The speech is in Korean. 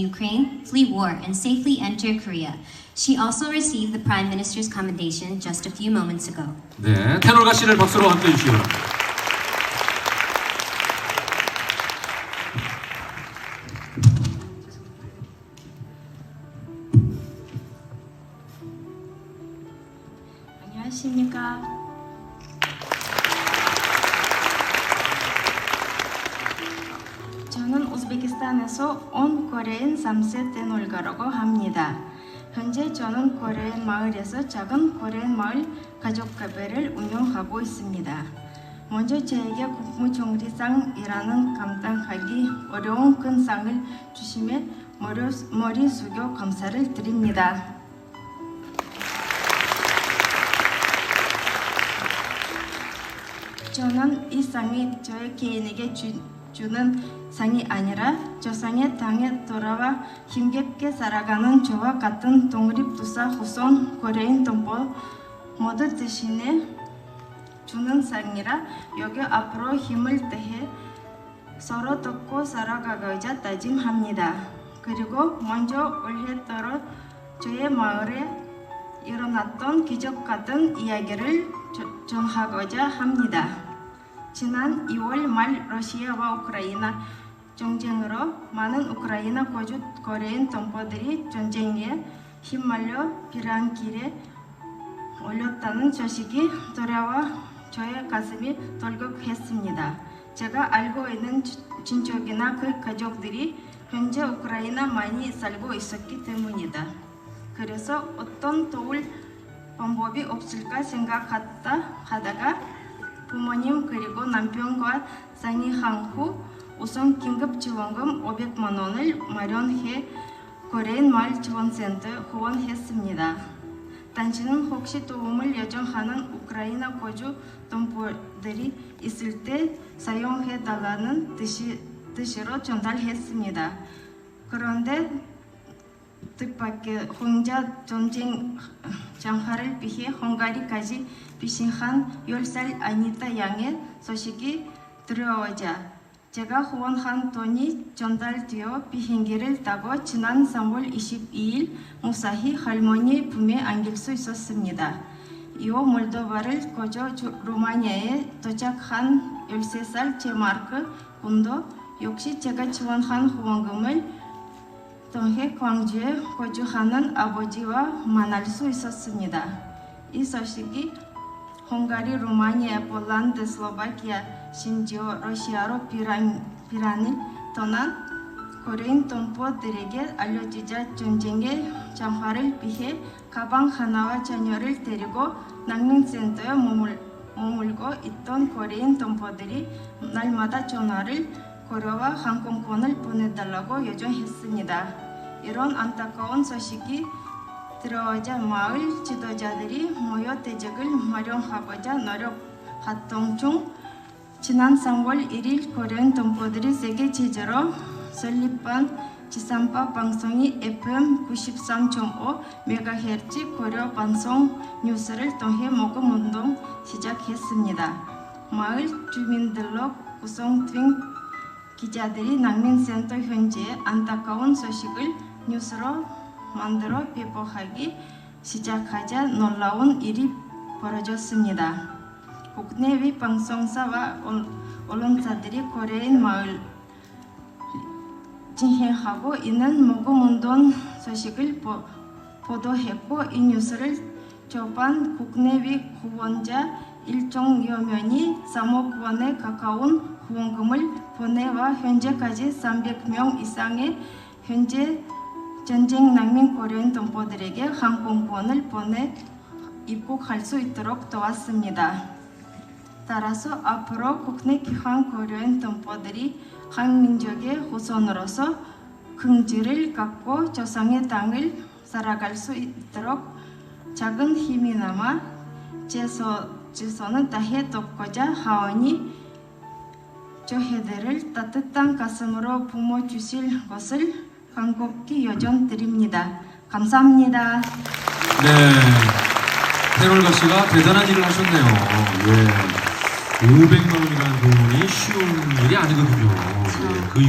Ukraine, flee war, and safely enter Korea. She also received the Prime Minister's commendation just a few moments ago. 네, 테놀가 씨를 박수로 함께 해주시기 바랍니다. 안녕하십니까. 저는 우즈베키스탄에서 온 코레인 3세 테놀가라고 합니다. 현재 저는 코레인 마을에서 작은 코레인 마을 가족카페를 운영하고 있습니다. 먼저 저에게 국무총리상이라는 감당하기 어려운 큰 상을 주심에 머리, 머리 숙여 감사를 드립니다. 저는 이 상이 저의 개인에게 주, 주는 상이 아니라 저 상의 땅에 돌아와 힘겹게 살아가는 저와 같은 독립투사 후손 고려인 동포 모두 대신에 주는 상이라 여기 앞으로 힘을 다해 서로 돕고 살아가고자 다짐합니다. 그리고 먼저 올해 들어 저의 마을에 일어났던 기적 같은 이야기를 저- 전하고자 합니다. 지난 2월 말 러시아와 우크라이나 전쟁으로 많은 우크라이나 거주 거래인 동포들이 전쟁에 휘말려 비란 길에 올렸다는 소식이 돌아와 저의 가슴이 덜컥했습니다. 제가 알고 있는 지- 친척이나 그 가족들이 현재 우크라이나 많이 살고 있었기 때문이다. 그래서 어떤 도울 방법이 없을까 생각하다 하다가 부모님 그리고 남편과 상의한 후 우선 긴급 지원금 500만 원을 마련해 고레인 마을 지원센터 후원했습니다. 당신은 혹시 도움을 요청하는 우크라이나 거주 동포들이 있을 때 사용해 달라는 뜻이, 뜻으로 전달했습니다. 그런데 뜻밖의 혼자 전쟁 장화를 피해 헝가리까지 피신한 10살 아니타 양의 소식이 들어오자 제가 후원한 돈이 전달되어 비행기를 타고 지난 3월 22일 무사히 할머니 품에 안길 수 있었습니다. 이후 몰도바를 주- 루마니아에 도착한 13살 제마르크 군도 역시 제가 지원한 후원금을 통해 광주에 거주하는 아버지와 만날 수 있었습니다. 이 소식이 헝가리, 루마니아, 폴란드, 슬로바키아, 심지어 러시아로 비란, 비란을 떠난 코리안 동포들에게 알려지자 전쟁의 장화를 피해 가방 하나와 자녀를 데리고 난민센터에 머물, 머물고 있던 코리안 동포들이 날마다 전화를 걸어와 항공권을 보내달라고 요청했습니다. 이런 안타까운 소식이 들어오자 마을 지도자들이 모여 대책을 마련하고자 노력했던 중 지난 3월 1일 코리안 동포들이 세계 제재로 설립한 지상파 방송이 FM 93.5 MHz 고려 방송 뉴스를 통해 모금 운동 시작했습니다. 마을 주민들로 구성된 기자들이 난민센터 현지의 안타까운 소식을 뉴스로 만들어 배포하기 시작하자 놀라운 일이 벌어졌습니다. 국내외 방송사와 언- 언론사들이 코레인 마을 진행하고 있는 모금운동 소식을 보, 보도했고 이 뉴스를 접한 국내외 후원자 1.여 명이 3억 원에 가까운 후원금을 보내와 현재까지 300명 이상의 현재 전쟁 난민 코리안 동포들에게 항공권을 보내 입국할 수 있도록 도왔습니다. 따라서 앞으로 국내 귀환 코리안 동포들이 한민족의 후손으로서 긍지를 갖고 조상의 땅을 살아갈 수 있도록 작은 힘이나마 제소, 제소는 다해 돕고자 하오니 저해들을 따뜻한 가슴으로 부모 주실 것을 간곡히 요청드립니다. 감사합니다. 네, 테놀가 씨가 대단한 일을 하셨네요. 예. 500만 원이라는 돈이 쉬운 일이 아니거든요. 예, 그